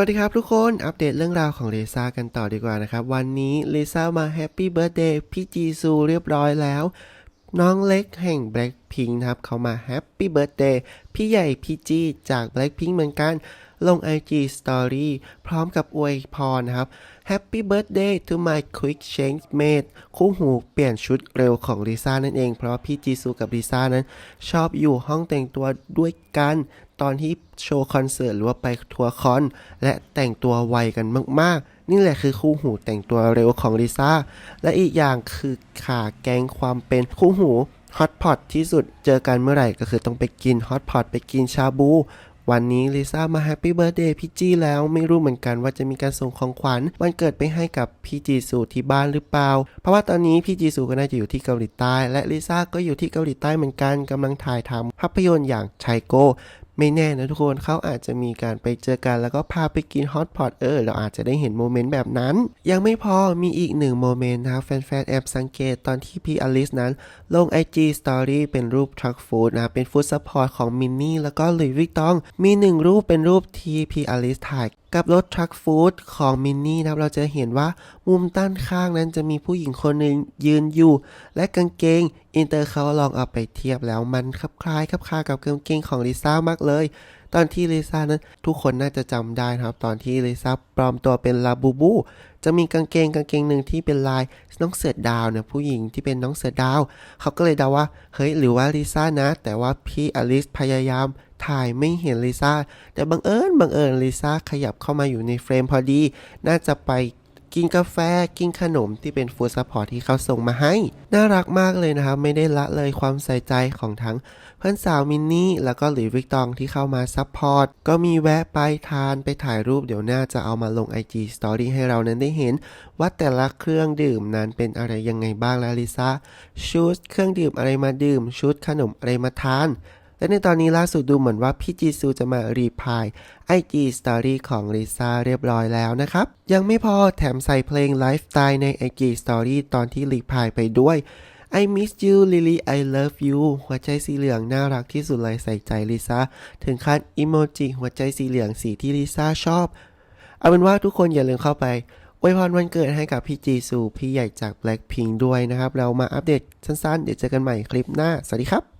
วัสดีครับทุกคนอัปเดตเรื่องราวของเลซ่ากันต่อดีกว่านะครับ วันนี้เลซ่ามาแฮปปี้เบิร์ a เดย์พี่จีซูเรียบร้อยแล้ว น้องเล็กแห่ง Blackpink นะครับเขามาแฮปปี้เบิร์ a เดย์พี่ใหญ่พี่จีจาก Blackpink เหมือนกัน ลง IG Story พร้อมกับอวยพรนะครับ Happy Birthday to my quick change mate คู่หูเปลี่ยนชุดเร็วของลิซ่านั่นเอง เพราะพี่จีซูกับลิซ่านั้น ชอบอยู่ห้องแต่งตัวด้วยกัน ตอนที่โชว์คอนเสิร์ตหรือว่าไปทัวร์คอน และแต่งตัวไวกันมากๆ นี่แหละคือคู่หูแต่งตัวเร็วของลิซ่า และอีกอย่างคือขาแกงความเป็นคู่หูฮอตพอตที่สุดเจอกันเมื่อไหร่ก็คือต้องไปกินฮอตพอตไปกินชาบู วันนี้ลิซ่ามาแฮปปี้เบิร์ a เดย์พี่จี้แล้วไม่รู้เหมือนกันว่าจะมีการส่งของขวัญวันเกิดไปให้กับพี่จีซูที่บ้านหรือเปล่า เพราะว่าตอนนี้พี่จีซูก็น่าจะอยู่ที่เกาหลีใต้ และลิซ่าก็อยู่ที่เกาหลีใต้เหมือนกันกำลังถ่ายทำภาพยนตร์อย่างไชโก ไม่แน่นะทุกคนเขาอาจจะมีการไปเจอกันแล้วก็พาไปกินฮอตพอตเออเราอาจจะได้เห็นโมเมนต์แบบนั้น ยังไม่พอมีอีกหนึ่งโมเมนต์นะครับแฟนๆแอบสังเกตตอนที่พี่อลิสนั้น ลง IG Story เป็นรูปทรัคฟู้ดนะเป็นฟู้ดซัพพอร์ตของมินนี่แล้วก็ลุยวิกตอง มีหนึ่งรูปเป็นรูปที่พี่อลิสถ่ายกับรถทรัคฟู้ดของมินนี่นะครับเราจะเห็นว่ามุมด้านข้างนั้นจะมีผู้หญิงคนหนึ่งยืนอยู่ และกางเกงอินเตอร์เขาลองเอาไปเทียบแล้วมันคลับคล้ายคลับคลากับกางเกงของลิซ่ามากเลยตอนที่ลิซ่านั้นทุกคนน่าจะจำได้นะครับ ตอนที่ลิซ่าปลอมตัวเป็นลาบูบู จะมีกางเกงกางเกงหนึ่งที่เป็นลายน้องเสือดาวเนี่ยผู้หญิงที่เป็นน้องเสือดาว เขาก็เลยเดาว่าเฮ้ยหรือว่าลิซ่านะ แต่ว่าพี่อลิสพยายามถ่ายไม่เห็นลิซ่าแต่บังเอิญบังเอิญลิซ่าขยับเข้ามาอยู่ในเฟรมพอดี น่าจะไป กินกาแฟกินขนมที่เป็นฟู้ดซัพพอร์ตที่เขาส่งมาให้ น่ารักมากเลยนะครับ ไม่ได้ละเลยความใส่ใจของทั้งเพื่อนสาวมินนี่แล้วก็หลุยวิกตองที่เข้ามาซัพพอร์ตก็มีแวะไปทานไปถ่ายรูปเดี๋ยวน่าจะเอามาลง IG Story ให้เรานั้นได้เห็น ว่าแต่ละเครื่องดื่มนั้นเป็นอะไรยังไงบ้างแล้วลิซ่าชุดเครื่องดื่มอะไรมาดื่มชุดขนมอะไรมาทาน และในตอนนี้ล่าสุดดูเหมือนว่าพี่จีซูจะมารีพาย IG Story ของลิซ่าเรียบร้อยแล้วนะครับ ยังไม่พอแถมใส่เพลงไลฟ์สไตล์ใน IG Story ตอนที่รีพายไปด้วย I miss you Lily I love you หัวใจสีเหลืองน่ารักที่สุดเลยใส่ใจลิซ่าถึงขั้นอิโมจิหัวใจสีเหลืองสีที่ลิซ่าชอบ เอาเป็นว่าทุกคนอย่าลืมเข้าไปอวยพรวันเกิดให้กับพี่จีซูพี่ใหญ่จาก Blackpink ด้วยนะครับ เรามาอัปเดตสั้นๆ เดี๋ยวเจอกันใหม่คลิปหน้า สวัสดีครับ